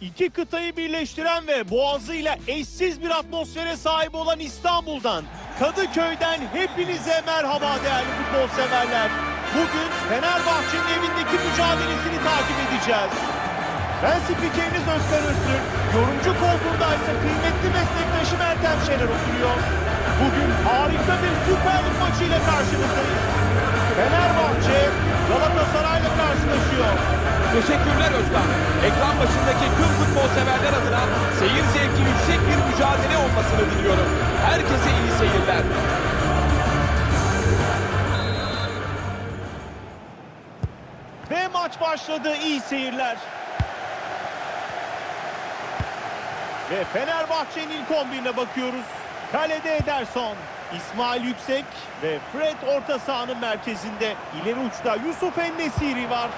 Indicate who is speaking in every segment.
Speaker 1: İki kıtayı birleştiren ve boğazıyla eşsiz bir atmosfere sahip olan İstanbul'dan, Kadıköy'den hepinize merhaba değerli futbol severler. Bugün Fenerbahçe'nin evindeki mücadelesini takip edeceğiz. Ben spikeriniz Özkan Öztürk, yorumcu koltuğundaysa kıymetli meslektaşım Ertem Şener oturuyor. Bugün harika bir Süper Lig maçıyla karşınızdayız. Fenerbahçe Galatasaray'la karşılaşıyor.
Speaker 2: Teşekkürler Özkan. Ekran başındaki tüm futbol severler adına seyir zevki yüksek bir mücadele olmasını diliyorum. Herkese iyi seyirler.
Speaker 1: Ve maç başladı. İyi seyirler. Ve Fenerbahçe'nin 11'ine bakıyoruz. Kalede Ederson, İsmail Yüksek ve Fred orta sahanın merkezinde. İleri uçta Yusuf Ennesiri var.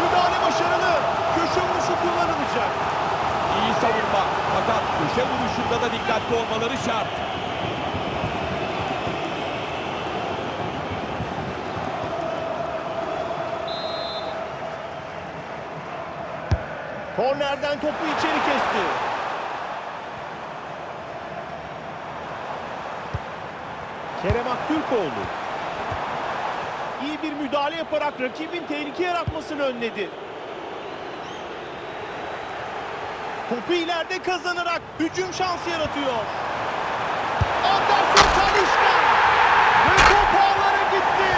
Speaker 1: Müdahale başarılı. Köşe vuruşu kullanılacak.
Speaker 2: İyi savunma. Fakat köşe vuruşunda da dikkatli olmaları şart.
Speaker 1: Kornerden topu içeri kesti. Kerem Aktürkoğlu. İyi bir müdahale yaparak rakibin tehlike yaratmasını önledi. Topu ileride kazanarak hücum şansı yaratıyor. Anderson Talişka. Ve top ağlara gitti.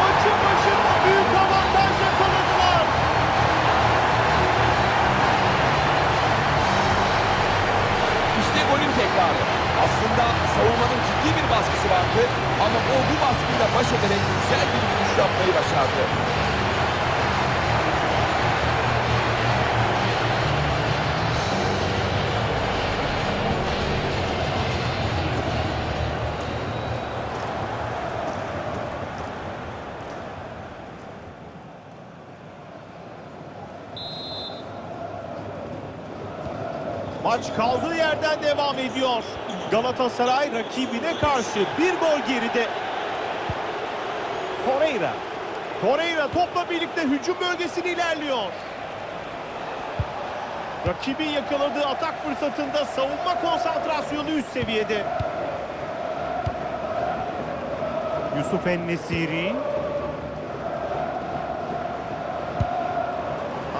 Speaker 1: Maçın başında büyük avantaj yakaladılar.
Speaker 2: İşte golün tekrarı. Aslında savunmanın ciddi bir baskısı vardı ama o bu baskıyla baş ederek güzel bir vuruş yapmayı başardı.
Speaker 1: Maç kaldığı yerden devam ediyor. Galatasaray rakibine karşı bir gol geride. Torreira. Torreira topla birlikte hücum bölgesine ilerliyor. Rakibin yakaladığı atak fırsatında savunma konsantrasyonu üst seviyede. Yusuf Ennesiri.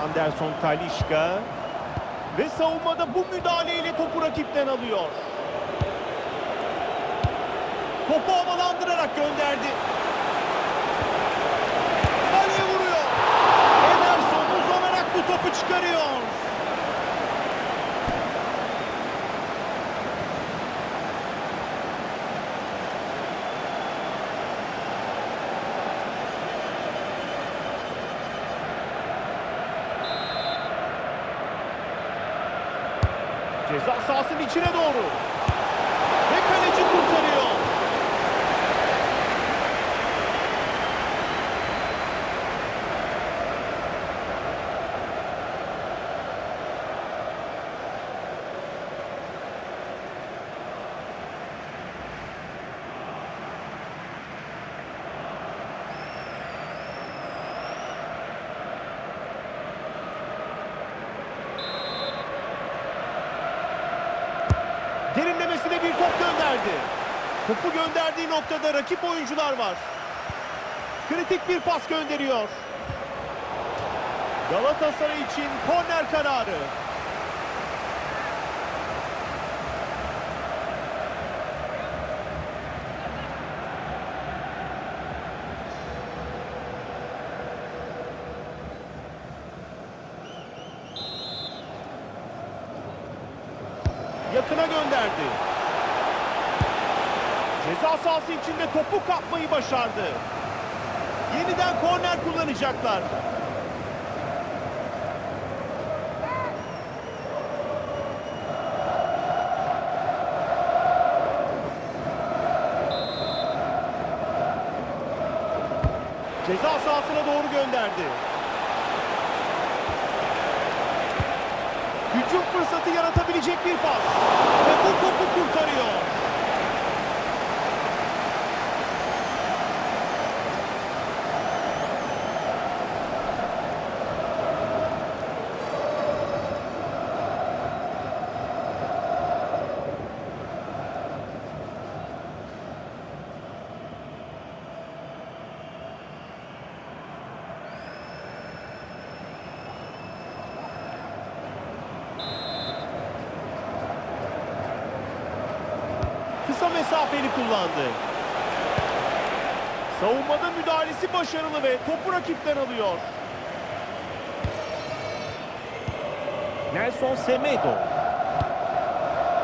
Speaker 1: Anderson Talişka. Ve savunmada bu müdahaleyle topu rakipten alıyor. Topu havalandırarak gönderdi. Kaleye vuruyor. Ederson uzanarak bu topu çıkarıyor. Sahasının içine doğru. Ve kaleci kurtarıyor. Derinlemesine bir top gönderdi. Topu gönderdiği noktada rakip oyuncular var. Kritik bir pas gönderiyor. Galatasaray için korner kararı. Yakına gönderdi. Ceza sahası içinde topu kapmayı başardı. Yeniden korner kullanacaklar. Ceza sahasına doğru gönderdi. Hücum fırsatı yaratabilecek bir pas. Ve bu topu kurtarıyor. Mesafeli kullandı. Savunmada müdahalesi başarılı ve topu rakipten alıyor. Nelson Semedo.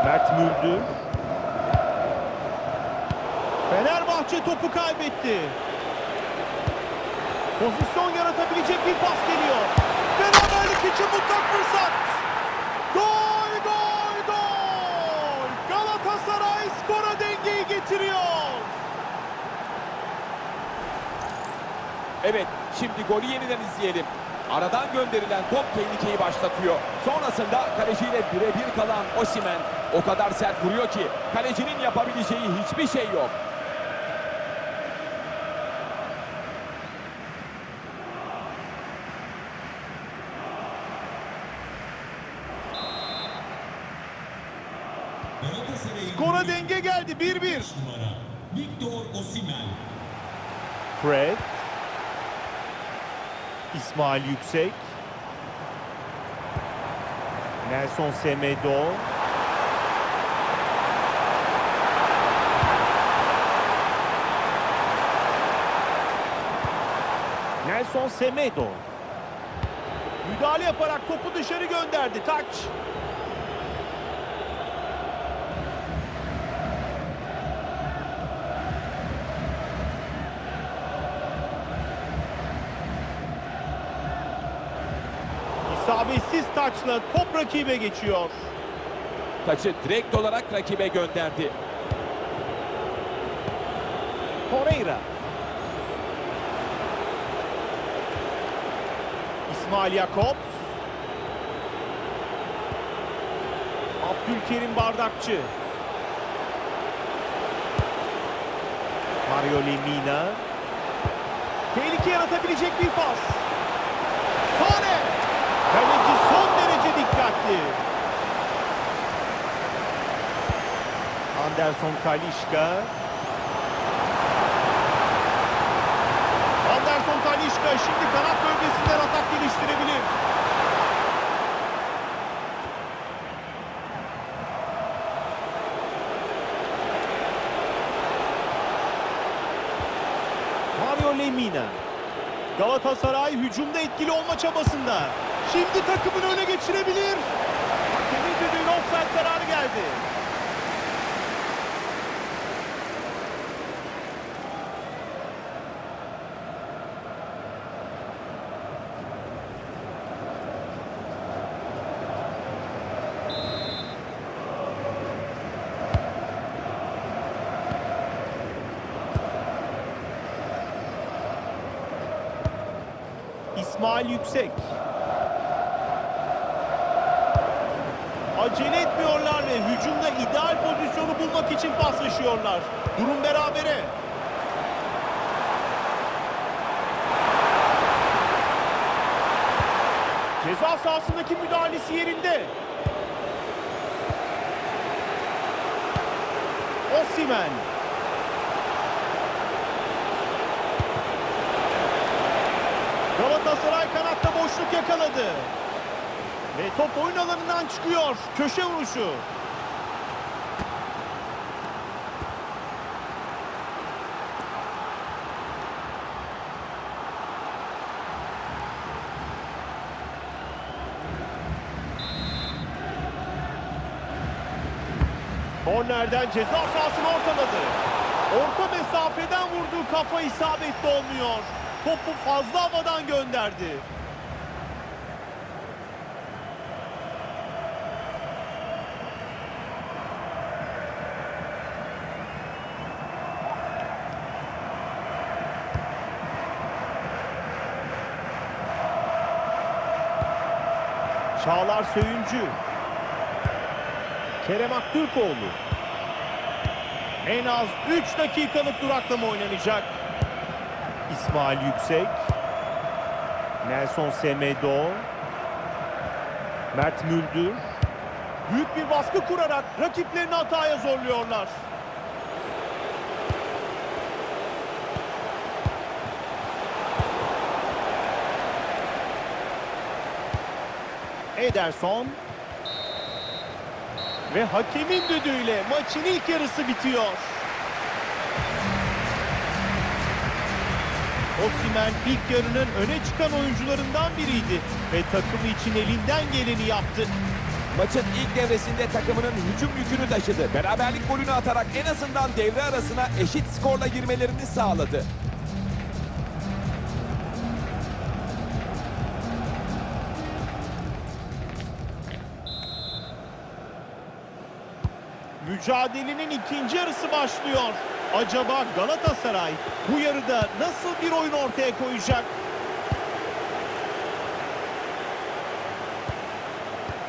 Speaker 1: Mert Müldür. Fenerbahçe topu kaybetti. Pozisyon yaratabilecek bir pas geliyor. Beraberlik için mutlak fırsat. Getiriyor.
Speaker 2: Evet, şimdi golü yeniden izleyelim. Aradan gönderilen top tehlikeyi başlatıyor. Sonrasında kaleciyle birebir kalan Osimen o kadar sert vuruyor ki kalecinin yapabileceği hiçbir şey yok.
Speaker 1: Skora denge geldi 1-1.
Speaker 3: numara Victor Osimhen.
Speaker 1: Fred. İsmail Yüksek. Nelson Semedo. Nelson Semedo. Müdahale yaparak topu dışarı gönderdi. Taç. Taçla top rakibe geçiyor.
Speaker 2: Taçı direkt olarak rakibe gönderdi.
Speaker 1: Torreira. İsmail Jakobs. Abdülkerim Bardakçı. Mario Lemina. Tehlike yaratabilecek bir pas. Sane. Kaleci son derece dikkatli. Anderson Talişka. Anderson Talişka şimdi kanat bölgesinden atak geliştirebilir. Mario Lemina. Galatasaray hücumda etkili olma çabasında. Şimdi takımını öne geçirebilir. Hakemin düdüğüne offside kararı geldi. İsmail Yüksek. Acele etmiyorlar ve hücumda ideal pozisyonu bulmak için paslaşıyorlar. Durum berabere. Ceza sahasındaki müdahalesi yerinde. Osimhen. Galatasaray kanatta boşluk yakaladı. Ve top oyun alanından çıkıyor. Köşe vuruşu. Kornerden ceza sahasını ortaladı. Orta mesafeden vurduğu kafa isabetli olmuyor. Topu fazla havadan gönderdi. Çağlar Söyüncü. Kerem Aktürkoğlu. En az 3 dakikalık duraklama oynanacak. İsmail Yüksek. Nelson Semedo. Mert Müldür. Büyük bir baskı kurarak rakiplerini hataya zorluyorlar. Ederson. Ve hakemin düdüğüyle maçın ilk yarısı bitiyor. Osimhen ilk yarının öne çıkan oyuncularından biriydi ve takımı için elinden geleni yaptı.
Speaker 2: Maçın ilk devresinde takımının hücum yükünü taşıdı. Beraberlik golünü atarak en azından devre arasına eşit skorla girmelerini sağladı.
Speaker 1: Mücadelenin ikinci yarısı başlıyor. Acaba Galatasaray bu yarıda nasıl bir oyun ortaya koyacak?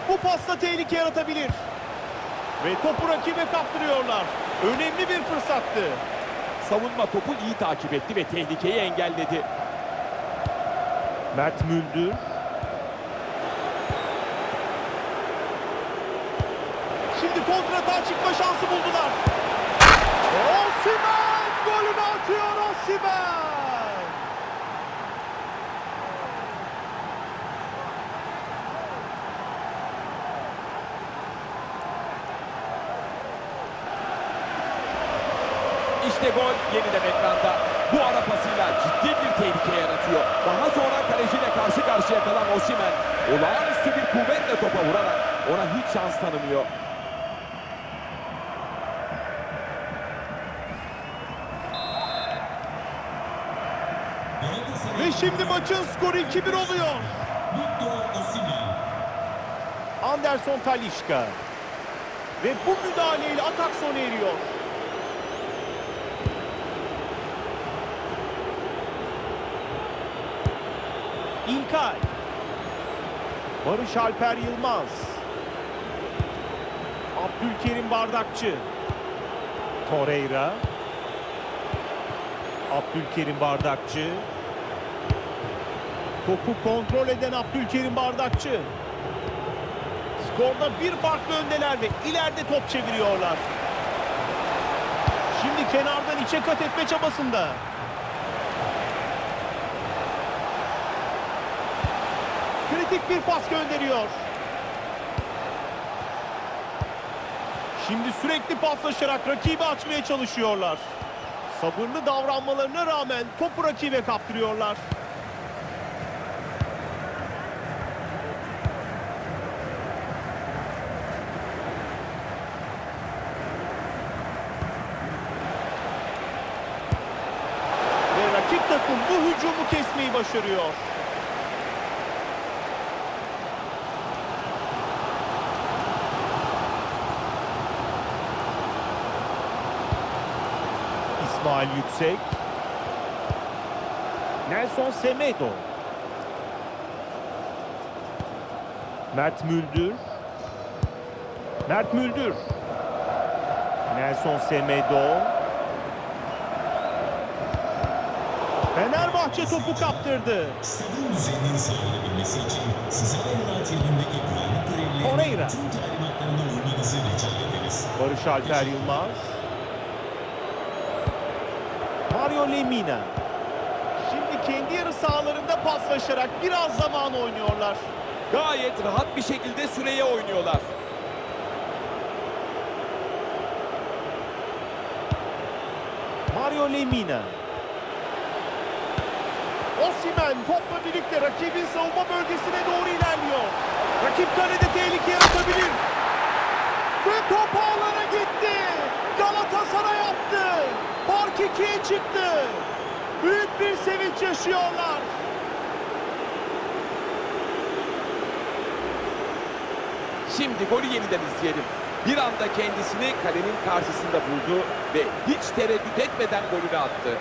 Speaker 1: Bu pasta tehlike yaratabilir. Ve topu rakibe kaptırıyorlar. Önemli bir fırsattı.
Speaker 2: Savunma topu iyi takip etti ve tehlikeyi engelledi.
Speaker 1: Mert Müldür. Şimdi kontrata çıkma şansı buldular. Osimhen golünü atıyor Osimhen.
Speaker 2: İşte gol yeniden ekranda. Bu ara pasıyla ciddi bir tehlike yaratıyor. Daha sonra kaleciyle karşı karşıya kalan Osimhen olağanüstü bir kuvvetle topa vurarak ona hiç şans tanımıyor.
Speaker 1: Ve şimdi maçın skoru 2-1 oluyor. Anderson Talişka. Ve bu müdahaleyle atak sona eriyor. İlkay. Barış Alper Yılmaz. Abdülkerim Bardakçı. Torreira. Abdülkerim Bardakçı. Topu kontrol eden Abdülkerim Bardakçı. Skorda bir farklı öndeler ve ileride top çeviriyorlar. Şimdi kenardan içe kat etme çabasında. Kritik bir pas gönderiyor. Şimdi sürekli paslaşarak rakibi açmaya çalışıyorlar. Sabırlı davranmalarına rağmen topu rakibe kaptırıyorlar. Ve rakip takım bu hücumu kesmeyi başarıyor. İsmail Yüksek. Nelson Semedo. Mert Müldür. Mert Müldür. Nelson Semedo. Fenerbahçe topu kaptırdı. Torreira. Barış Alper Yılmaz. Mario Lemina. Şimdi kendi yarı sahalarında paslaşarak biraz zaman oynuyorlar.
Speaker 2: Gayet rahat bir şekilde süreye oynuyorlar.
Speaker 1: Mario Lemina. Osimhen topla birlikte rakibin savunma bölgesine doğru ilerliyor. Rakip kalede tehlike yaratabilir. Ve top ağlara gitti. Galatasaray attı. Fark ikiye çıktı. Büyük bir sevinç yaşıyorlar.
Speaker 2: Şimdi golü yeniden izleyelim. Bir anda kendisini kalenin karşısında buldu ve hiç tereddüt etmeden golünü attı.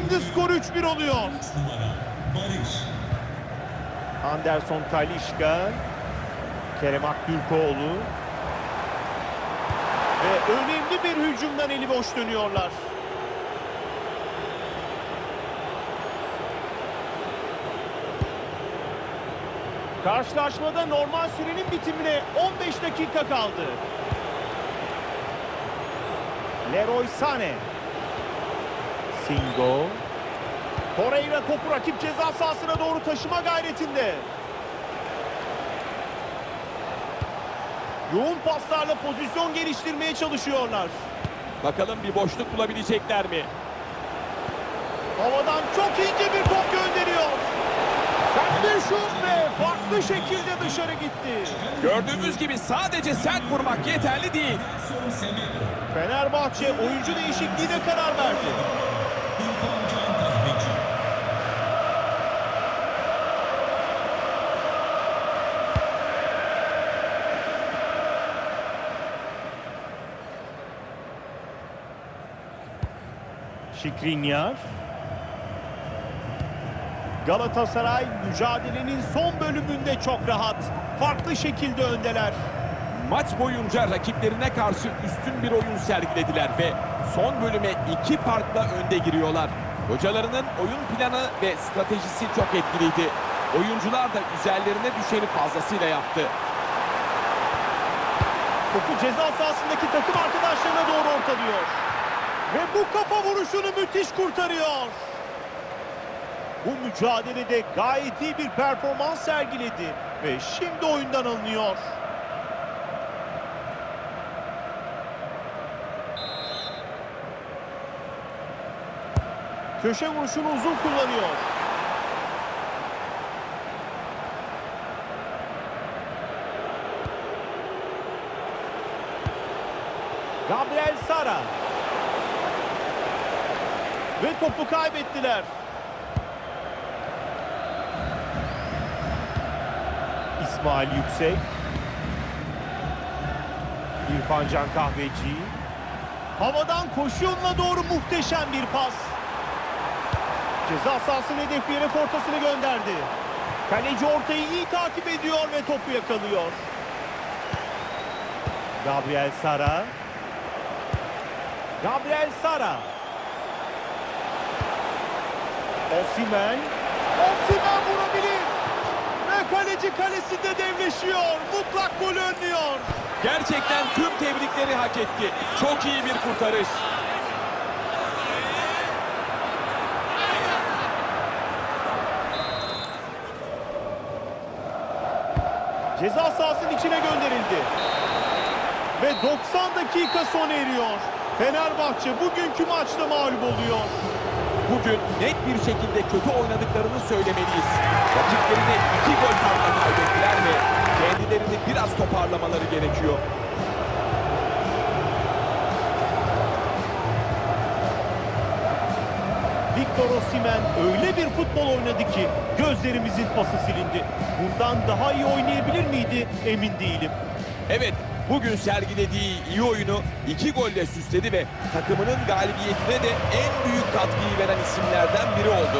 Speaker 1: Şimdi skor 3-1 oluyor. Anderson Talişka, Kerem Aktürkoğlu ve önemli bir hücumdan eli boş dönüyorlar. Karşılaşmada normal sürenin bitimine 15 dakika kaldı. Leroy Sané Singo. Torreira topu rakip ceza sahasına doğru taşıma gayretinde. Yoğun paslarla pozisyon geliştirmeye çalışıyorlar.
Speaker 2: Bakalım bir boşluk bulabilecekler mi?
Speaker 1: Havadan çok ince bir top gönderiyor. Sert bir şut ve farklı şekilde dışarı gitti.
Speaker 2: Gördüğümüz gibi sadece sert vurmak yeterli değil.
Speaker 1: Fenerbahçe oyuncu değişikliğine karar verdi. Şikrinyar. Galatasaray mücadelenin son bölümünde çok rahat. Farklı şekilde öndeler.
Speaker 2: Maç boyunca rakiplerine karşı üstün bir oyun sergilediler ve son bölüme iki farkla önde giriyorlar. Hocalarının oyun planı ve stratejisi çok etkiliydi. Oyuncular da üzerlerine düşeni fazlasıyla yaptı.
Speaker 1: Topu ceza sahasındaki takım arkadaşlarına doğru ortalıyor. Ve bu kafa vuruşunu müthiş kurtarıyor. Bu mücadelede gayet iyi bir performans sergiledi ve şimdi oyundan alınıyor. Köşe vuruşunu uzun kullanıyor. Gabriel Sara. Ve topu kaybettiler. İsmail Yüksek. İrfan Can Kahveci. Havadan koşu yoluna doğru muhteşem bir pas. Ceza sahasının hedefleyerek ortasını gönderdi. Kaleci ortayı iyi takip ediyor ve topu yakalıyor. Gabriel Sara. Gabriel Sara. Osimen. Osimen vurabilir. Ve kaleci kalesinde devleşiyor. Mutlak golü önlüyor.
Speaker 2: Gerçekten tüm tebrikleri hak etti. Çok iyi bir kurtarış.
Speaker 1: Ceza sahasının içine gönderildi. Ve 90 dakika sona eriyor. Fenerbahçe bugünkü maçta mağlup oluyor.
Speaker 2: Bugün net bir şekilde kötü oynadıklarını söylemeliyiz. Rakiplerine iki gol farkla kaybettiler ve kendilerini biraz toparlamaları gerekiyor.
Speaker 1: Victor Osimhen öyle bir futbol oynadı ki gözlerimizin pası silindi. Bundan daha iyi oynayabilir miydi emin değilim.
Speaker 2: Evet, bugün sergilediği iyi oyunu iki golle süsledi ve takımının galibiyetine de en büyük katkıyı veren isimlerden biri oldu.